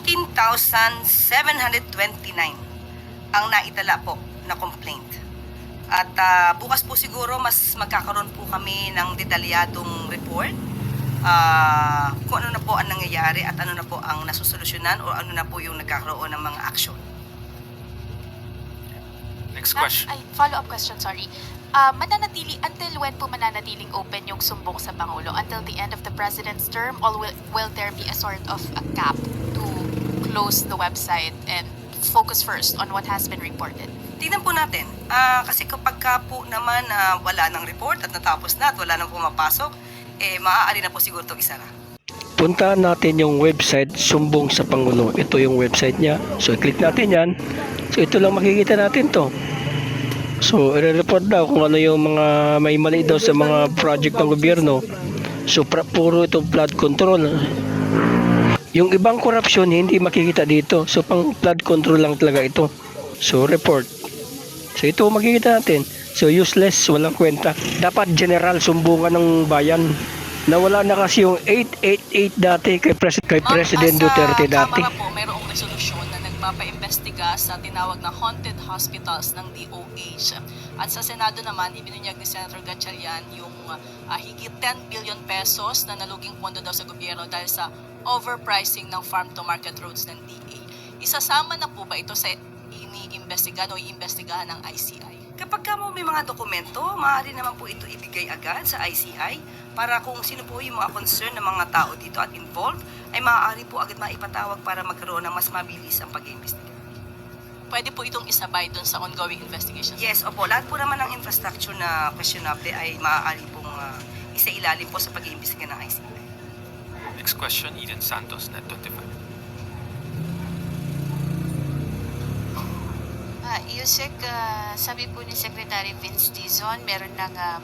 19,729 ang naitala po na complaint. At ah, bukas po siguro mas magkakaroon po kami ng detalyadong report ah, kung ano na po ang nangyayari at ano na po ang nasusolusyonan o ano na po yung nagkakaroon ng mga action. Next question. Ay, follow-up question, sorry. Ah, mananatili, until when po mananatiling open yung sumbong sa Pangulo? Until the end of the President's term? Or will, will there be a sort of a cap close the website and focus first on what has been reported? Tingnan po natin. Ah, kasi kapag ka po naman na wala ng report at natapos na at wala nang pumapasok, eh maaari na po siguro itong isara. Puntahan natin yung website Sumbong sa Pangulo. Ito yung website niya. So, click natin yan. So, ito lang makikita natin to. So, i-report daw kung ano yung mga may mali daw sa mga project ng gobyerno. So, pra- puro itong flood control. Yung ibang corruption, hindi makikita dito. So, pang flood control lang talaga ito. So, report. So, ito makikita natin. So, useless, walang kwenta. Dapat general sumbungan ng bayan. Nawala na kasi yung 888 dati kay, Pres- kay President Duterte dati. Po, nagpapaimbestiga sa tinawag na haunted hospitals ng DOH. At sa Senado naman, ibinunyag ni Senator Gatchalian yung ah, higit 10 billion pesos na naluging pondo daw sa gobyerno dahil sa overpricing ng farm-to-market roads ng DA. Isasama na po ba ito sa iniimbestigahan o iimbestigahan ng ICI? Kapag ka mo may mga dokumento, maaari naman po ito ibigay agad sa ICI para kung sino po yung mga concern ng mga tao dito at involved, ay maaari po agad maipatawag para magkaroon ng mas mabilis ang pag-iimbestiga. Pwede po itong isabay dun sa ongoing investigation. Yes, opo, lahat po naman ng infrastructure na questionable ay maaari pong uh, isa-ilalim po sa pag-iimbestiga ng ICI. Next question, Eden Santos, Net 25. Ah, Yusek, ah, sabi po ni Secretary Vince Dizon, meron ng um,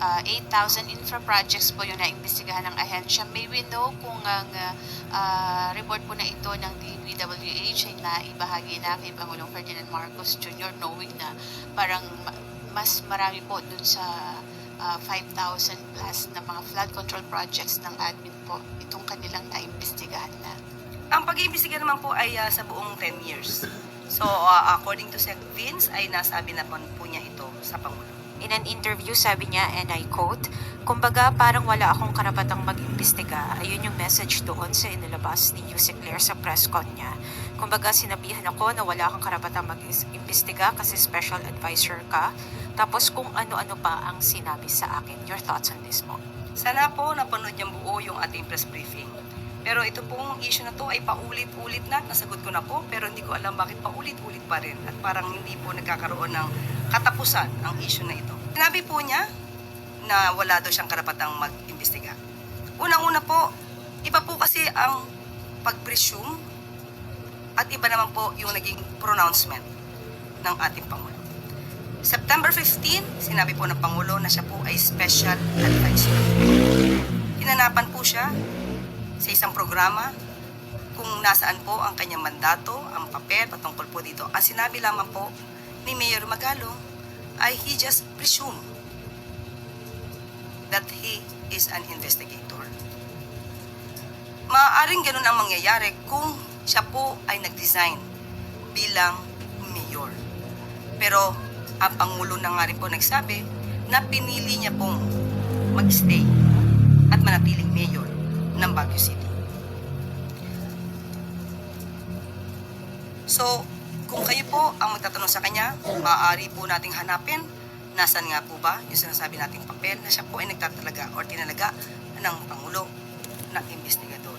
ah, 8,000 infra projects po yung naimbestigahan ng ahensya. May we know kung ang ah, ah, report po na ito ng DPWH ay naibahagi na kay Pangulong Ferdinand Marcos Jr. knowing na parang ma- mas marami po dun sa ah, 5,000 plus na mga flood control projects ng admin po itong kanilang naimbestigahan na. Ang pag-iimbestiga naman po ay uh, sa buong 10 years. So, uh, according to Sec Vince, ay nasabi na po niya ito sa Pangulo. In an interview, sabi niya, and I quote, Kumbaga, parang wala akong karapatang mag-imbestiga. Ayun yung message doon sa inilabas ni Yusek Claire sa press con niya. Kumbaga, sinabihan ako na wala akong karapatang mag-imbestiga kasi special advisor ka. Tapos kung ano-ano pa ang sinabi sa akin. Your thoughts on this mo? Sana po napanood niyang buo yung ating press briefing. Pero ito pong issue na to ay paulit-ulit na, nasagot ko na po, pero hindi ko alam bakit paulit-ulit pa rin at parang hindi po nagkakaroon ng katapusan ang issue na ito. Sinabi po niya na wala daw siyang karapatang mag-imbestiga. Unang-una po, iba po kasi ang pag-presume at iba naman po yung naging pronouncement ng ating Pangulo. September 15, sinabi po ng Pangulo na siya po ay special advisor. Hinanapan po siya sa isang programa kung nasaan po ang kanyang mandato, ang papel patungkol po dito. Ang sinabi lamang po ni Mayor Magalong ay he just presumed that he is an investigator. Maaaring ganun ang mangyayari kung siya po ay nag-design bilang mayor. Pero ang Pangulo na nga rin po nagsabi na pinili niya pong mag-stay at manatiling mayor ng Baguio City. So, kung kayo po ang magtatanong sa kanya, maaari po nating hanapin nasan nga po ba yung sinasabi nating papel na siya po ay nagtatalaga or tinalaga ng Pangulo na investigador.